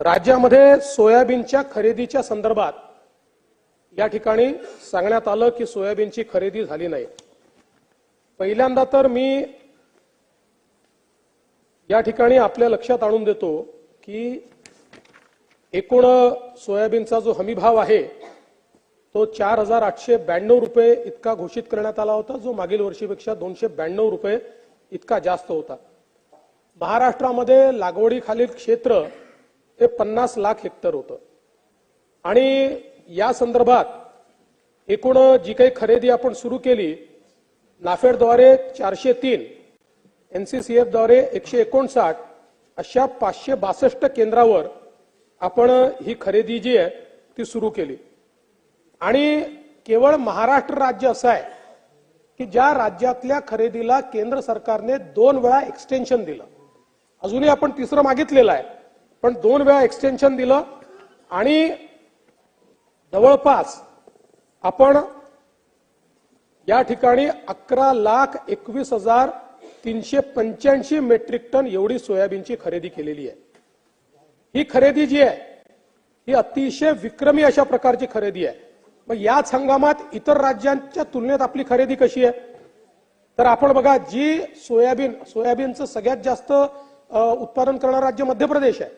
राज्यामध्ये सोयाबीनच्या खरेदीच्या संदर्भात या ठिकाणी सांगण्यात आलं की सोयाबीनची खरेदी झाली नाही. पहिल्यांदा तर मी या ठिकाणी आपल्या लक्षात आणून देतो की एकूण सोयाबीनचा जो हमीभाव आहे तो चार हजार आठशे ब्याण्णव रुपये इतका घोषित करण्यात आला होता जो मागील वर्षीपेक्षा दोनशे ब्याण्णव रुपये इतका जास्त होता. महाराष्ट्रामध्ये लागवडीखालील क्षेत्र ते पन्नास लाख हेक्टर होतं. आणि या संदर्भात एकूण जी काही खरेदी आपण सुरू केली नाफेडद्वारे चारशे तीन एनसीसीएफद्वारे एकशे एकोणसाठ अशा पाचशे बासष्ट केंद्रावर आपण ही खरेदी जी आहे ती सुरू केली. आणि केवळ महाराष्ट्र राज्य असं आहे की ज्या राज्यातल्या खरेदीला केंद्र सरकारने दोन वेळा एक्सटेन्शन दिलं. अजूनही आपण तिसरं मागितलेलं आहे. पण दोन वेळा एक्सटेन्शन दिलं आणि जवळपास आपण या ठिकाणी अकरा लाख एकवीस हजार तीनशे पंच्याऐंशी मेट्रिक टन एवढी सोयाबीनची खरेदी केलेली आहे. ही खरेदी जी आहे ही अतिशय विक्रमी अशा प्रकारची खरेदी आहे. मग याच हंगामात इतर राज्यांच्या तुलनेत आपली खरेदी कशी आहे? तर आपण बघा जी सोयाबीन सोयाबीनचं सगळ्यात जास्त उत्पादन करणारं राज्य मध्य प्रदेश आहे.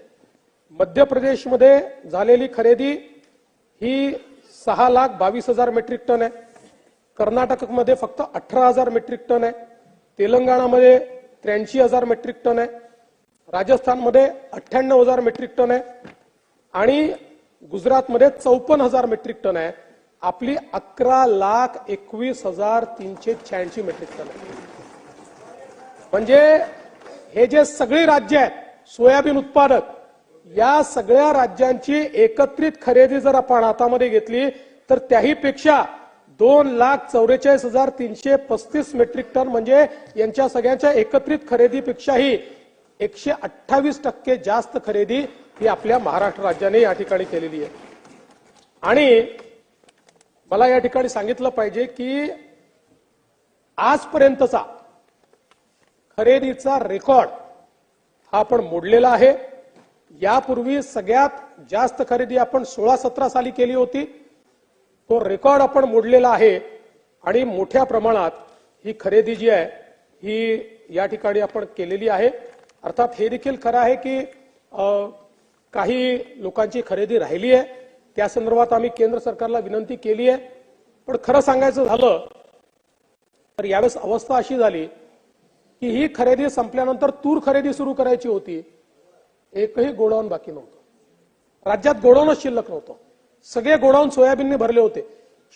मध्य प्रदेशमध्ये झालेली खरेदी ही सहा लाख बावीस हजार मेट्रिक टन आहे. कर्नाटकमध्ये फक्त अठरा हजार मेट्रिक टन आहे. तेलंगणामध्ये त्र्याऐंशी हजार मेट्रिक टन आहे. राजस्थानमध्ये अठ्ठ्याण्णव हजार मेट्रिक टन आहे. आणि गुजरातमध्ये चौपन्न हजार मेट्रिक टन आहे. आपली अकरा लाख एकवीस हजार तीनशे शहाऐंशी मेट्रिक टन आहे. म्हणजे हे जे सगळी राज्य आहेत सोयाबीन उत्पादक या सगळ्या राज्यांची एकत्रित खरेदी जर आपण हातामध्ये घेतली तर त्याही पेक्षा दोन लाख चौवेचाळीस हजार तीनशे पस्तीस मेट्रिक टन म्हणजे यांच्या सगळ्यांच्या एकत्रित खरेदीपेक्षाही एकशे अठ्ठावीस टक्के जास्त खरेदी ही आपल्या महाराष्ट्र राज्याने या ठिकाणी केलेली आहे. आणि मला या ठिकाणी सांगितलं पाहिजे की आजपर्यंतचा खरेदीचा रेकॉर्ड हा आपण मोडलेला आहे. यापूर्वी सगळ्यात जास्त खरेदी आपण सोळा सतरा साली केली होती. तो रेकॉर्ड आपण मोडलेला आहे आणि मोठ्या प्रमाणात ही खरेदी जी आहे ही या ठिकाणी आपण केलेली आहे. अर्थात हे देखील खरं आहे की काही लोकांची खरेदी राहिली आहे. त्या संदर्भात आम्ही केंद्र सरकारला विनंती केली आहे. पण खरं सांगायचं झालं तर यावेळेस अवस्था अशी झाली की ही खरेदी संपल्यानंतर तूर खरेदी सुरू करायची होती. एकही गोडाऊन बाकी नव्हतं. राज्यात गोडाऊनच शिल्लक नव्हतं. सगळे गोडाऊन सोयाबीनने भरले होते.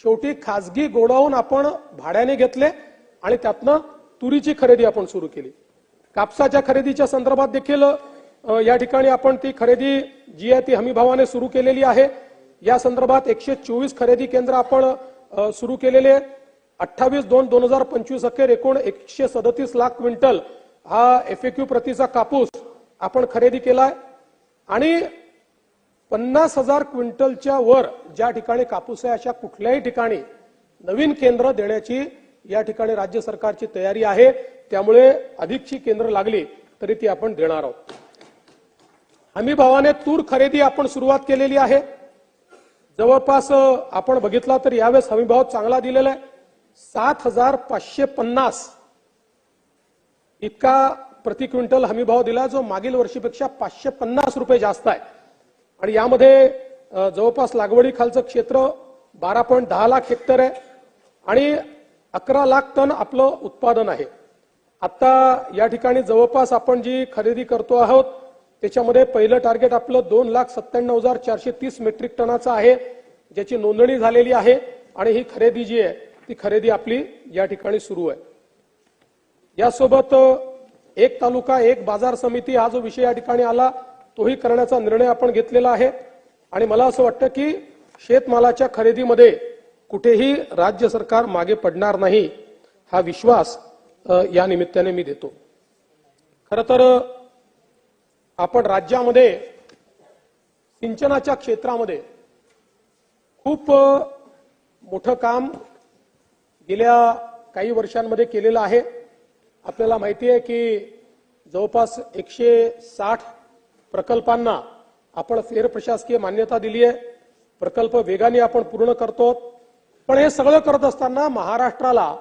शेवटी खाजगी गोडाऊन आपण भाड्याने घेतले आणि त्यातनं तुरीची खरेदी आपण सुरू केली. कापसाच्या खरेदीच्या संदर्भात देखील या ठिकाणी आपण ती खरेदी जी आहे ती हमीभावाने सुरू केलेली आहे. या संदर्भात एकशे चोवीस खरेदी केंद्र आपण सुरू केलेले. अठ्ठावीस दोन दोन हजार पंचवीस अखेर एकूण एकशे सदतीस लाख क्विंटल हा एफ प्रतीचा कापूस आपण खरेदी केलाय आणि पन्नास हजार क्विंटलच्या वर ज्या ठिकाणी कापूस आहे अशा कुठल्याही ठिकाणी नवीन केंद्र देण्याची या ठिकाणी राज्य सरकारची तयारी आहे. त्यामुळे अधिकची केंद्र लागली तरी ती आपण देणार आहोत. हमी भावाने तूर खरेदी आपण सुरुवात केलेली आहे. जवळपास आपण बघितला तर यावेळेस हमी भाव चांगला दिलेला आहे. सात हजार पाचशे पन्नास इतका प्रति क्विंटल हमीभाव दिला जो मागील वर्षीपेक्षा पाचशे पन्नास रुपये जास्त आहे. आणि यामध्ये जवळपास लागवडीखालचं क्षेत्र बारा पॉईंट दहा लाख हेक्टर आहे आणि अकरा लाख टन आपलं उत्पादन आहे. आता या ठिकाणी जवळपास आपण जी खरेदी करतो आहोत त्याच्यामध्ये पहिलं टार्गेट आपलं दोन लाख सत्त्याण्णव हजार चारशे तीस मेट्रिक टनाचं आहे ज्याची नोंदणी झालेली आहे आणि ही खरेदी जी आहे ती खरेदी आपली या ठिकाणी सुरू आहे. यासोबत एक तालुका एक बाजार समिती हा जो विषय या ठिकाणी आला तोही करण्याचा निर्णय आपण घेतलेला आहे. आणि मला असं वाटतं की शेतमालाच्या खरेदीमध्ये कुठेही राज्य सरकार मागे पडणार नाही हा विश्वास या निमित्ताने मी देतो. खरं तर आपण राज्यामध्ये सिंचनाच्या क्षेत्रामध्ये खूप मोठं काम गेल्या काही वर्षांमध्ये केलेलं आहे. आपल्याला माहिती आहे की जवळपास एकशे साठ प्रकल्पांना आपण फेर प्रशासकीय मान्यता दिली आहे. प्रकल्प वेगाने आपण पूर्ण करतो. पण हे सगळं करत असताना महाराष्ट्राला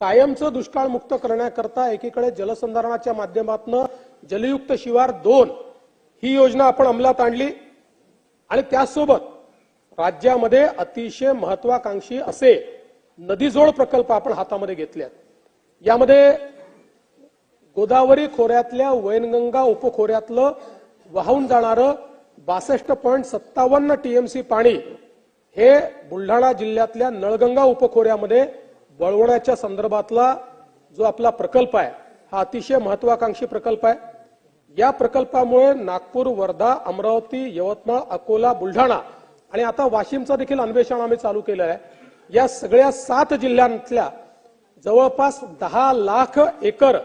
कायमचं दुष्काळ मुक्त करण्याकरता एकीकडे जलसंधारणाच्या माध्यमातून जलयुक्त शिवार दोन ही योजना आपण अंमलात आणली. आणि त्याचसोबत राज्यामध्ये अतिशय महत्वाकांक्षी असे नदीजोड प्रकल्प आपण हातामध्ये घेतले आहेत यामध्ये गोदावरी खोऱ्यातल्या वैनगंगा उपखोऱ्यातलं वाहून जाणारं बासष्ट पॉईंट सत्तावन्न टीएमसी पाणी हे बुलढाणा जिल्ह्यातल्या नळगंगा उपखोऱ्यामध्ये वळवण्याच्या संदर्भातला जो आपला प्रकल्प आहे हा अतिशय महत्वाकांक्षी प्रकल्प आहे. या प्रकल्पामुळे नागपूर वर्धा अमरावती यवतमाळ अकोला बुलढाणा आणि आता वाशिमचं देखील अन्वेषण आम्ही चालू केलं आहे या सगळ्या सात जिल्ह्यांतल्या जवळपास दहा लाख एकर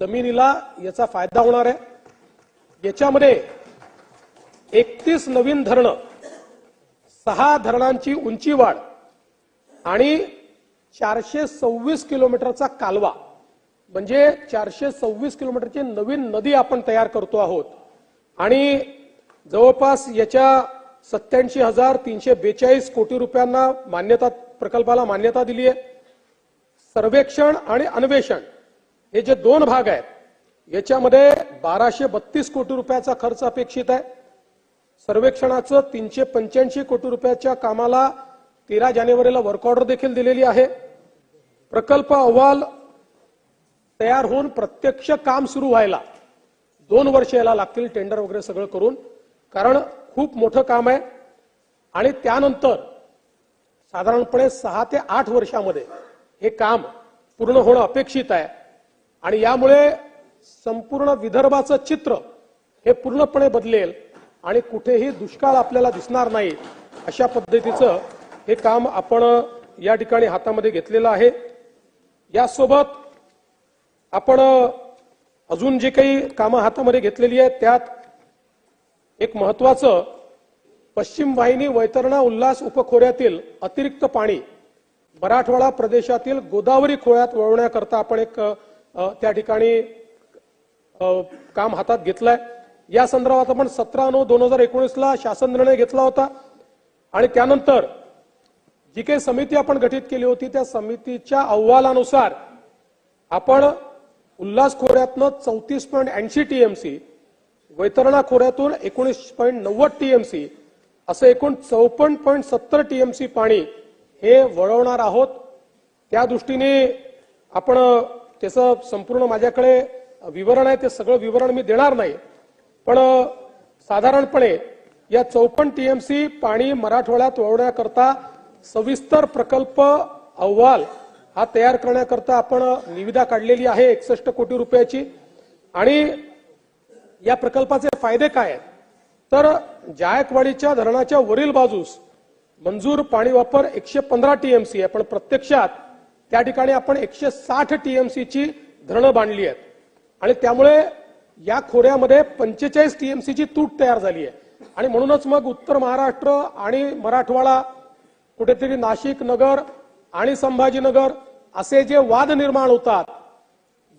जमिनीला याचा फायदा होणार आहे. याच्यामध्ये एकतीस नवीन धरणं सहा धरणांची उंची वाढ आणि चारशे सव्वीस किलोमीटरचा कालवा म्हणजे चारशे सव्वीस किलोमीटरची नवीन नदी आपण तयार करतो आहोत. आणि जवळपास याच्या सत्याऐंशी हजार तीनशे बेचाळीस कोटी रुपयांना मान्यता प्रकल्पाला मान्यता दिली आहे सर्वेक्षण आणि अन्वेषण हे जे दोन भाग आहेत याच्यामध्ये बाराशे बत्तीस कोटी रुपयाचा खर्च अपेक्षित आहे. सर्वेक्षणाचं तीनशे पंच्याऐंशी कोटी रुपयाच्या कामाला तेरा जानेवारीला वर्क ऑर्डर देखील दिलेली आहे. प्रकल्प अहवाल तयार होऊन प्रत्यक्ष काम सुरू व्हायला दोन वर्ष याला लागतील टेंडर वगैरे सगळं करून. कारण खूप मोठं काम आहे. आणि त्यानंतर साधारणपणे सहा ते आठ वर्षामध्ये हे काम पूर्ण होणं अपेक्षित आहे. आणि यामुळे संपूर्ण विदर्भाचं चित्र हे पूर्णपणे बदलेल आणि कुठेही दुष्काळ आपल्याला दिसणार नाही अशा पद्धतीचं हे काम आपण या ठिकाणी हातामध्ये घेतलेलं आहे. यासोबत आपण अजून जे काही कामं हातामध्ये घेतलेली आहेत त्यात एक महत्वाचं पश्चिम वाहिनी वैतरणा उल्हास उपखोऱ्यातील अतिरिक्त पाणी मराठवाडा प्रदेशातील गोदावरी खोऱ्यात वळवण्याकरता आपण एक त्या ठिकाणी काम हातात घेतलंय. या संदर्भात आपण सतरा नऊ दोन हजार एकोणीसला शासन निर्णय घेतला होता. आणि त्यानंतर जी काही समिती आपण गठीत केली होती त्या समितीच्या अहवालानुसार आपण उल्हास खोऱ्यातनं चौतीस पॉईंट ऐंशी टीएमसी वैतरणा खोऱ्यातून एकोणीस पॉईंट नव्वद टीएमसी असं एकूण चौपन्न पॉईंट सत्तर टीएमसी पाणी हे वळवणार आहोत. त्या दृष्टीने आपण त्याचं संपूर्ण माझ्याकडे विवरण आहे ते सगळं विवरण मी देणार नाही. पण साधारणपणे या चौपन्न टीएमसी पाणी मराठवाड्यात वळवण्याकरता सविस्तर प्रकल्प अहवाल हा तयार करण्याकरता आपण निविदा काढलेली आहे एकसष्ट कोटी रुपयाची. आणि या प्रकल्पाचे फायदे काय आहेत? तर जायकवाडीच्या धरणाच्या वरील बाजूस मंजूर पाणी वापर एकशे पंधरा टीएमसी आहे. पण प्रत्यक्षात त्या ठिकाणी आपण एकशे साठ टीएमसीची धरणं बांधली आहेत. आणि त्यामुळे या खोऱ्यामध्ये पंचेचाळीस टीएमसीची तूट तयार झाली आहे. आणि म्हणूनच मग उत्तर महाराष्ट्र आणि मराठवाडा कुठेतरी नाशिक नगर आणि संभाजीनगर असे जे वाद निर्माण होतात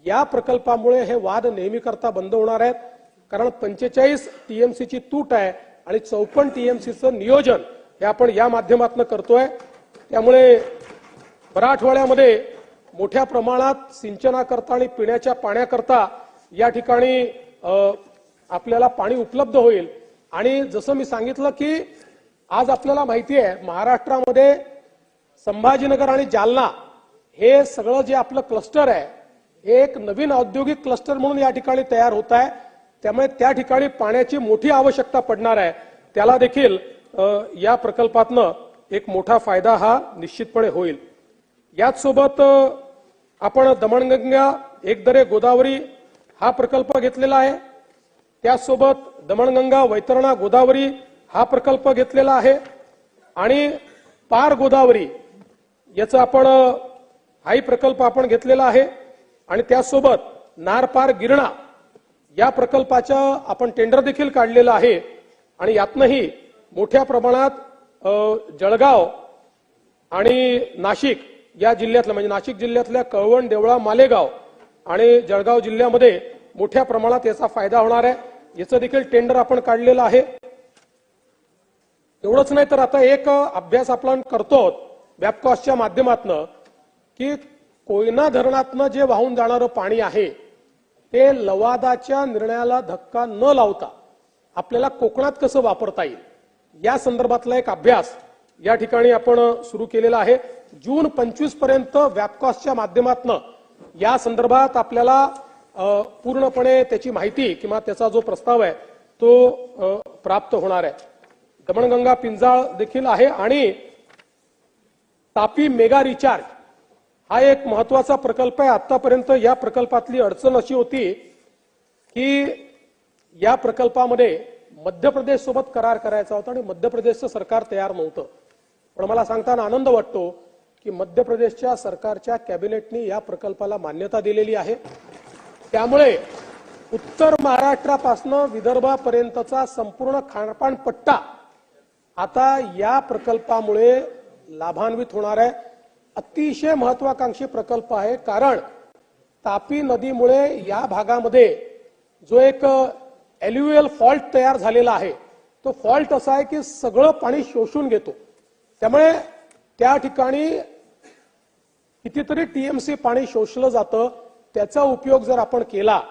या प्रकल्पामुळे हे वाद नेहमी करता बंद होणार आहेत. कारण पंचेचाळीस टीएमसीची तूट आहे आणि चौपन्न टीएमसीचं नियोजन हे आपण या माध्यमातून करतोय. त्यामुळे मराठवाड्यामध्ये मोठ्या प्रमाणात सिंचनाकरता आणि पिण्याच्या पाण्याकरता या ठिकाणी आपल्याला पाणी उपलब्ध होईल. आणि जसं मी सांगितलं की आज आपल्याला माहिती आहे महाराष्ट्रामध्ये संभाजीनगर आणि जालना हे सगळं जे आपलं क्लस्टर आहे हे एक नवीन औद्योगिक क्लस्टर म्हणून या ठिकाणी तयार होत आहे. त्यामुळे त्या ठिकाणी पाण्याची मोठी आवश्यकता पडणार आहे. त्याला देखील या प्रकल्पातनं एक मोठा फायदा हा निश्चितपणे होईल. याचसोबत आपण दमणगंगा एकदरे गोदावरी हा प्रकल्प घेतलेला आहे. त्याचसोबत दमणगंगा वैतरणा गोदावरी हा प्रकल्प घेतलेला आहे. आणि पार गोदावरी याचा आपण हाही प्रकल्प आपण घेतलेला आहे. आणि त्याचसोबत नारपार गिरणा या प्रकल्पाच्या आपण टेंडर देखील काढलेलं आहे. आणि यातनंही मोठ्या प्रमाणात जळगाव आणि नाशिक या जिल्ह्यातल्या म्हणजे नाशिक जिल्ह्यातल्या कळवण देवळा मालेगाव आणि जळगाव जिल्ह्यामध्ये मोठ्या प्रमाणात याचा फायदा होणार आहे. याचं देखील टेंडर आपण काढलेलं आहे. एवढंच नाही तर आता एक अभ्यास आपण करतो वॅपकॉसच्या माध्यमातनं की कोयना धरणातनं जे वाहून जाणारं पाणी आहे ते लवादाच्या निर्णयाला धक्का न लावता आपल्याला कोकणात कसं वापरता येईल? या संदर्भातला एक अभ्यास या ठिकाणी आपण सुरू केलेला आहे. जून पंचवीसपर्यंत वॅपकॉसच्या माध्यमातून या संदर्भात आपल्याला पूर्णपणे त्याची माहिती किंवा त्याचा जो प्रस्ताव आहे तो प्राप्त होणार आहे. दमणगंगा पिंजाळ देखील आहे आणि तापी मेगा रिचार्ज हा एक महत्त्वाचा प्रकल्प आहे. आतापर्यंत या प्रकल्पातली अडचण अशी होती की या प्रकल्पामध्ये मध्य प्रदेश सोबत करार करायचा होता आणि मध्य प्रदेशचं सरकार तयार नव्हतं. पण मला सांगताना आनंद वाटतो की मध्य प्रदेशच्या सरकारच्या कॅबिनेटनी या प्रकल्पाला मान्यता दिलेली आहे. त्यामुळे उत्तर महाराष्ट्रापासनं विदर्भापर्यंतचा संपूर्ण खाणपान पट्टा आता या प्रकल्पामुळे लाभान्वित होणार आहे. अतिशय महत्वाकांक्षी प्रकल्प आहे कारण तापी नदीमुळे या भागामध्ये जो एक एल्युएल फॉल्ट तयार झालेला आहे. तो फॉल्ट असा आहे की सगळं पाणी शोषून घेतो. त्यामुळे त्या ठिकाणी कितीतरी टीएमसी पाणी शोषलं जातं. त्याचा उपयोग जर आपण केला